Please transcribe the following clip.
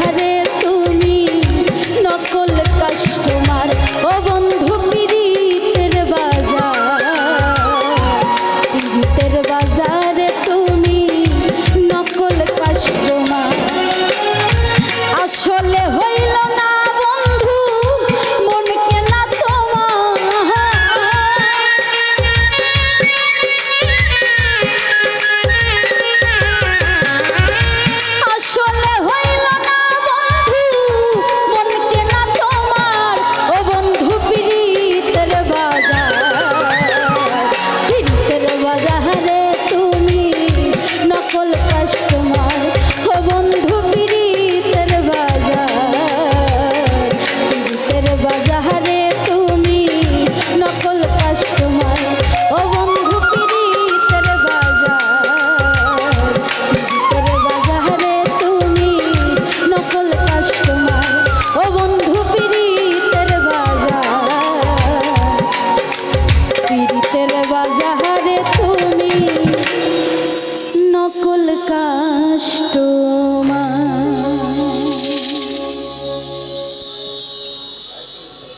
আহারে তুমি নকল কাস্টমার। ও বন্ধু